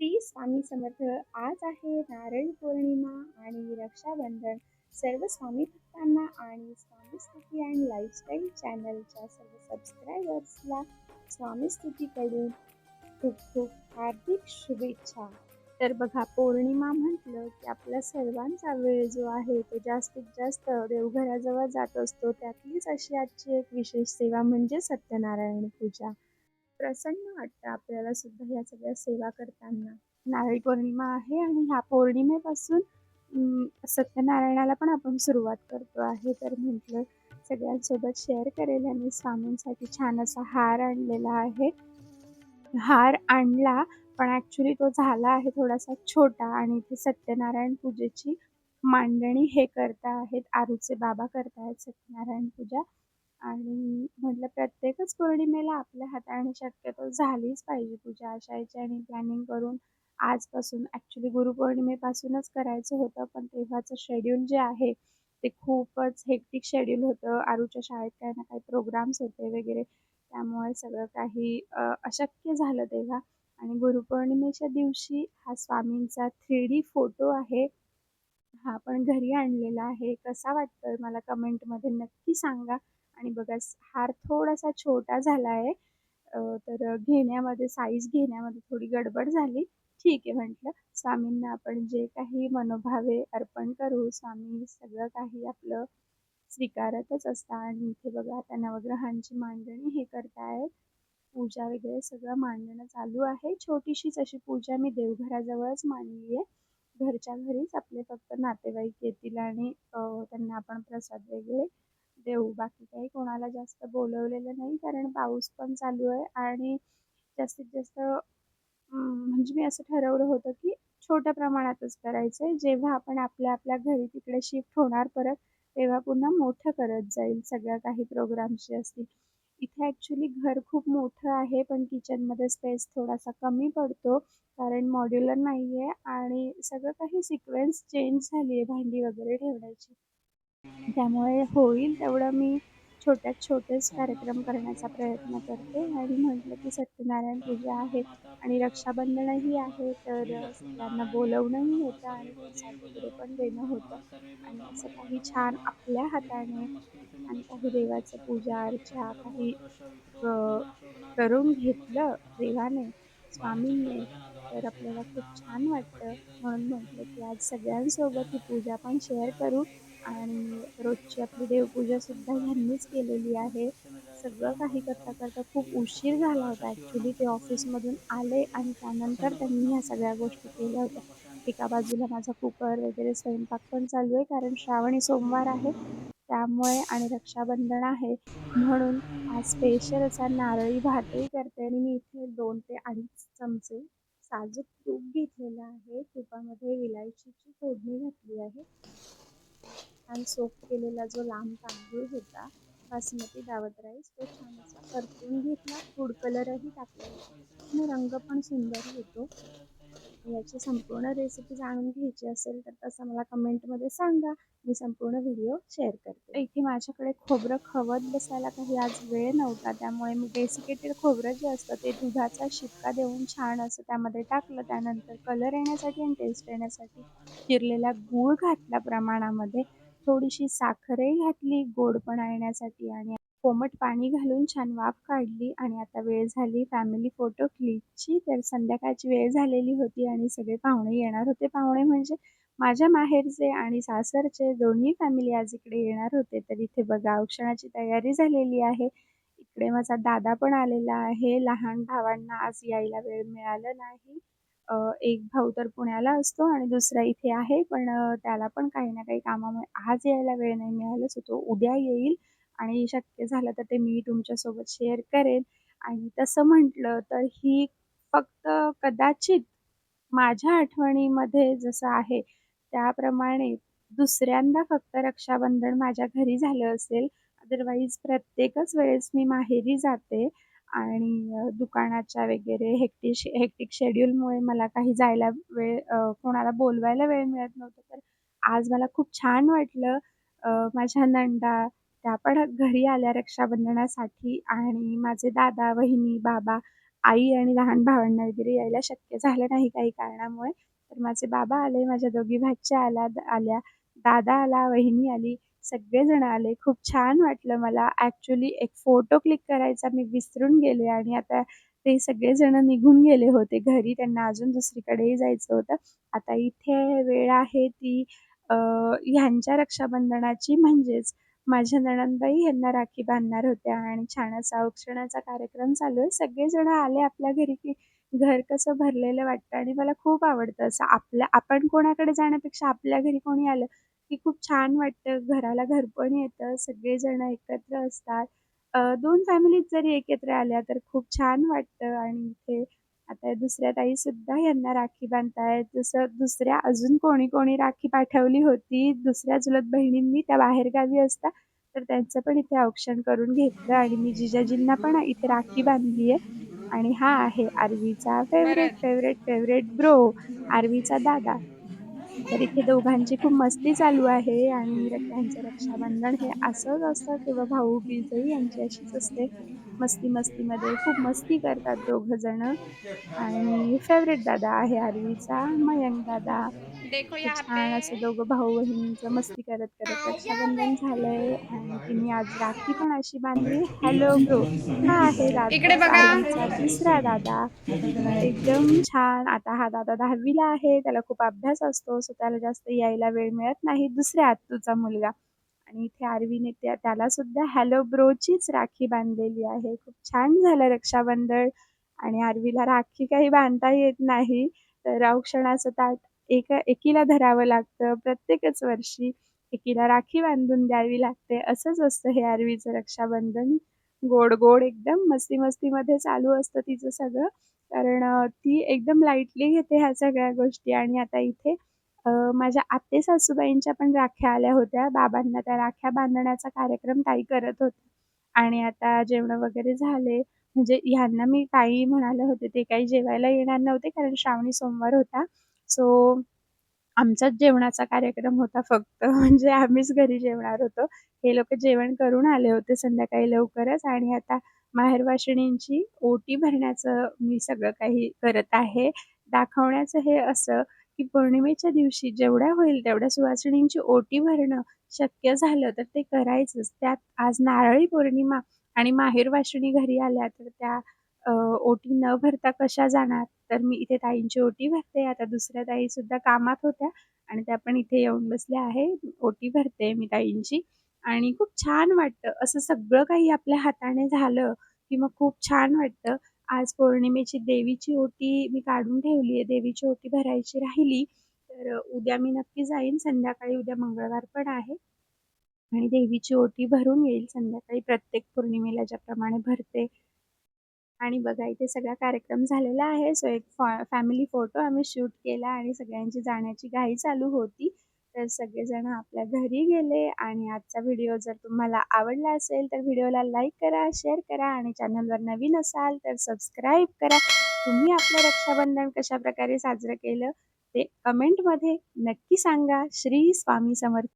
श्री स्वामी समर्थ आज आहे. नारळी पौर्णिमा आणि रक्षाबंधन. सर्व स्वामी भक्तांना आणि स्वामी स्तुती अँड लाईफस्टाईल चॅनलच्या सर्व सबस्क्रायबर्सला स्वामी स्तुतीकडून खूप खूप हार्दिक शुभेच्छा. तर बघा पौर्णिमा म्हटलं की आपला सर्वांचा वेळ जो आहे तो जास्तीत जास्त देवघराजवळ जात असतो. त्यातलीच अशी आजची एक विशेष सेवा म्हणजे सत्यनारायण पूजा. प्रसन्न वाटतं आपल्याला सुद्धा ह्या सगळ्या सेवा करताना. नारळी पौर्णिमा आहे आणि ह्या पौर्णिमेपासून सत्यनारायणाला पण आपण सुरुवात करतो आहे. तर म्हटलं सगळ्यांसोबत शेअर करेल आणि स्वामींसाठी छान असा हार आणलेला आहे. हार आणला पण ॲक्च्युली तो झाला आहे थोडासा छोटा आणि ती सत्यनारायण पूजेची मांडणी हे करता आहेत. आरूचे बाबा करतायत सत्यनारायण पूजा. आणि म्हटलं प्रत्येकच पौर्णिमेला आपल्या हाताने शक्यतो झालीच पाहिजे पूजा अशा आणि प्लॅनिंग करून आजपासून ॲक्च्युली गुरुपौर्णिमेपासूनच करायचं होतं. पण तेव्हाचं शेड्यूल जे आहे ते खूपच हेक्टिक शेड्यूल होतं. आरूच्या शाळेत काही ना काही प्रोग्राम्स होते वगैरे. त्यामुळे सगळं काही अशक्य झालं तेव्हा. आणि गुरुपौर्णिमेच्या दिवशी हा स्वामींचा थ्री डी फोटो आहे. हा पण घरी आणलेला आहे. कसा वाटतोय? मला कमेंटमध्ये नक्की सांगा. आणि बघा हार थोडासा छोटा झाला आहे. तर घेण्यामध्ये साईज घेण्यामध्ये थोडी गडबड झाली. ठीक आहे म्हटलं. स्वामींना आपण जे काही मनोभावे अर्पण करू स्वामी सगळं काही आपलं स्वीकारतच असतात. आणि इथे बघा आता नवग्रहांची मांडणी हे करतायत. पूजा वगैरे सगळं मांडणं चालू आहे. छोटीशीच अशी पूजा मी देवघराजवळच मांडली आहे घरच्या घरीच आपले फक्त नातेवाईक येतील आणि त्यांना आपण प्रसाद वगैरे देऊ बाकी काही कोणाला जास्त बोलवलेलं नाही कारण पाऊस पण चालू आहे आणि जास्तीत जास्त म्हणजे मी असं ठरवलं होतं की छोट्या प्रमाणातच करायचं आहे जेव्हा आपण आपल्या आपल्या घरी तिकडे शिफ्ट होणार परत तेव्हा पुन्हा मोठं करत जाईल सगळ्या काही प्रोग्राम्स जे असतील. इथे ॲक्च्युली घर खूप मोठं आहे पण किचनमध्ये स्पेस थोडासा कमी पडतो कारण मॉड्युलर नाही आहे आणि सगळं काही सिक्वेन्स चेंज झाली आहे भांडी वगैरे ठेवण्याची. त्यामुळे होईल तेवढं मी छोट्यात छोटेच कार्यक्रम करण्याचा प्रयत्न करते. आणि म्हटलं की सत्यनारायण पूजा आहे आणि रक्षाबंधनही आहे तर त्यांना बोलवणंही होतं आणि प्रसाद वगैरे पण देणं होतं. आणि असं काही छान आपल्या हाताने आणि काही देवाचं पूजा अर्चा काही करून घेतलं देवाने स्वामींनी तर आपल्याला खूप छान वाटतं. म्हणून म्हटलं की आज सगळ्यांसोबत ही पूजा पण शेअर करू. आणि रोजची आपली देवपूजासुद्धा ह्यांनीच केलेली आहे. सगळं काही करता करता खूप उशीर झाला होता. ॲक्च्युली ते ऑफिसमधून आले आणि त्यानंतर त्यांनी ह्या सगळ्या गोष्टी केल्या होत्या. एका बाजूला माझा कुकर वगैरे स्वयंपाक पण चालू आहे कारण श्रावणी सोमवार आहे. त्यामुळे आणि रक्षाबंधन आहे. म्हणून आज स्पेशल असा नारळी भातही करते आणि मी इथे दोन ते अडीच चमचे साजूक तूप घेतलेलं आहे. तुपामध्ये विलायचीची फोडणी घातली. छान सोप केलेला जो लांब तांदूळ होता बासमती दावत राईस तो छान असा परतून घेतला. फूड कलरही टाकला. आणि रंग पण सुंदर होतो. याची संपूर्ण रेसिपी जाणून घ्यायची असेल तर तसं मला कमेंटमध्ये सांगा. मी संपूर्ण व्हिडिओ शेअर करते. इथे माझ्याकडे खोबरं खवत बसायला काही आज वेळ नव्हता. त्यामुळे मी डेसिकेटेड खोबरं जे असतं ते दुधाचा शिक्का देऊन छान असं त्यामध्ये टाकलं. त्यानंतर कलर येण्यासाठी आणि टेस्ट येण्यासाठी चिरलेला गूळ घातला प्रमाणामध्ये. थोडीशी साखरही घातली गोडपणा येण्यासाठी आणि कोमट पाणी घालून छान वाफ काढली आणि आता वेळ झाली फॅमिली फोटो क्लिकची तर संध्याकाळची वेळ झालेली होती आणि सगळे पाहुणे येणार होते. पाहुणे म्हणजे माझ्या माहेरचे आणि सासरचे. दोन्ही फॅमिली आज इकडे येणार होते. तर इथे बघा औक्षणाची तयारी झालेली आहे. इकडे माझा दादा पण आलेला आहे. लहान भावांना आज यायला वेळ मिळाला नाही. एक भाऊ तर पुण्याला असतो आणि दुसरा इथे आहे पण त्याला पण काही ना काही कामामुळे आज यायला वेळ नाही मिळाला सो तो उद्या येईल आणि शक्य झालं तर ते मी तुमच्यासोबत शेअर करेन. आणि तसं म्हटलं तर ही फक्त कदाचित माझ्या आठवणीमध्ये जसं आहे त्याप्रमाणे दुसऱ्यांदा फक्त रक्षाबंधन माझ्या घरी झालं असेल अदरवाईज प्रत्येकच वेळेस मी माहेरी जाते. आणि दुकानाच्या वगैरे हेक्टिक हेक्टिक शेड्यूलमुळे मला काही जायला वेळ कोणाला बोलवायला वेळ मिळत नव्हतं. तर आज मला खूप छान वाटलं माझ्या नंदा त्या पण घरी आल्या रक्षाबंधनासाठी आणि माझे दादा वहिनी बाबा आई आणि लहान भावांना वगैरे यायला शक्य झालं नाही काही कारणामुळे. तर माझे बाबा आले माझ्या दोघी भाच्या आल्या आल्या दादा आला वहिनी आली सगळेजण आले. खूप छान वाटलं मला. ॲक्च्युली एक फोटो क्लिक करायचा मी विसरून गेले आणि आता ते सगळेजण निघून गेले होते घरी. त्यांना अजून दुसरीकडेही जायचं होतं. आता इथे वेळ आहे ती ह्यांच्या रक्षाबंधनाची. म्हणजेच माझ्या नणंदबाई ह्यांना राखी बांधणार होत्या आणि छान असा औक्षणाचा कार्यक्रम चालू आहे. सगळेजण आले आपल्या घरी की घर कसं भरलेलं वाटतं आणि मला खूप आवडतं. असं आपल्या आपण कोणाकडे जाण्यापेक्षा आपल्या घरी कोणी आलं की खूप छान वाटतं. घराला घर पण येतं. सगळेजण एकत्र असतात. दोन फॅमिलीज जरी एकत्र आल्या तर खूप छान वाटतं आणि इथे आता दुसऱ्या ताईसुद्धा यांना राखी बांधतायत. जसं दुसऱ्या अजून कोणी कोणी राखी पाठवली होती. दुसऱ्या चुलत बहिणींनी त्या बाहेरगावी असतात तर त्यांचं पण इथे औक्षण करून घेतलं आणि मी जिजाजींना पण इथे राखी बांधली आहे आणि हा आहे आरवीचा फेवरेट फेवरेट फेवरेट ब्रो आरवीचा दादा. तर इथे दोघांची खूप मस्ती चालू आहे आणि त्यांचं रक्षाबंधन हे असंच असतं किंवा भाऊ बीजही यांची अशीच असते. मस्ती मस्तीमध्ये खूप मस्ती करतात दोघं जण. आणि फेवरेट दादा आहे आरवीचा मयंक दादा. छान असं दोघं भाऊ बहिणींचं मस्ती करत करत रक्षाबंधन झालंय आणि तिने आज राखी पण अशी बांधली. हॅलो ब्रो हा. आहे दादा दादा. एकदम छान. आता हा दादा दहावीला आहे. त्याला खूप अभ्यास असतो. सो त्याला जास्त यायला वेळ मिळत नाही. दुसऱ्या आत्तूचा मुलगा. आणि इथे आरवीने त्या त्याला सुद्धा हॅलो ब्रोचीच राखी बांधलेली आहे. खूप छान झालं रक्षाबंधन. आणि आरवीला राखी काही बांधता येत नाही. तर औक्षणाचं ताट एका एकीला धरावं लागतं. प्रत्येकच वर्षी एकीला राखी बांधून द्यावी लागते. असंच असतं हे आरवीचं रक्षाबंधन. गोड गोड एकदम मस्ती मस्तीमध्ये चालू असतं तिचं सगळं. कारण ती एकदम लाईटली घेते ह्या सगळ्या गोष्टी. आणि आता इथे माझ्या आत्ते सासूबाईंच्या पण राख्या आल्या होत्या. बाबांना त्या राख्या बांधण्याचा कार्यक्रम ताई करत होते आणि आता जेवणं वगैरे झाले. म्हणजे ह्यांना मी ताई म्हणाले होते ते काही जेवायला येणार नव्हते कारण श्रावणी सोमवार होता. सो आमचाच जेवणाचा कार्यक्रम होता फक्त. म्हणजे आम्हीच घरी जेवणार होतो. हे लोक जेवण करून आले होते संध्याकाळी लवकरच आणि आता माहेरवाशिणींची ओटी भरण्याचं मी सगळं काही करत आहे. दाखवण्याचं हे असं की पौर्णिमेच्या दिवशी जेवढ्या होईल तेवढ्या सुवासिनींची ओटी भरणं शक्य झालं तर ते करायचंच. त्यात आज नारळी पौर्णिमा आणि माहेरवाशिणी घरी आल्या तर त्या ओटी न भरता कशा जाणार? तर मी इथे ताईंची ओटी भरते आता दुसऱ्या ताईसुद्धा कामात होत्या आणि त्या पण इथे येऊन बसल्या आहे. ओटी भरते मी ताईंची आणि खूप छान वाटतं. असं सगळं काही आपल्या हाताने झालं की मग खूप छान वाटतं. आज पौर्णिमेची देवीची ओटी मी काढून ठेवली आहे. देवीची ओटी भरायची राहिली तर उद्या मी नक्की जाईन. संध्याकाळी उद्या मंगळवार पण आहे आणि देवीची ओटी भरून येईल. संध्याकाळी प्रत्येक पौर्णिमेला ज्याप्रमाणे भरते आणि बघा इथे सगळा कार्यक्रम झालेला आहे. सो एक फॅमिली फोटो आम्ही शूट केला आणि सगळ्यांची जाण्याची घाई चालू होती. तर सगळेजण आपल्या घरी गेले आणि आजचा व्हिडिओ जर तुम्हाला आवडला असेल तर व्हिडिओला लाईक करा शेअर करा आणि चॅनलवर नवीन असाल तर सबस्क्राईब करा. तुम्ही आपलं रक्षाबंधन कशा प्रकारे साजरं केलं ते कमेंटमध्ये नक्की सांगा. श्री स्वामी समर्थ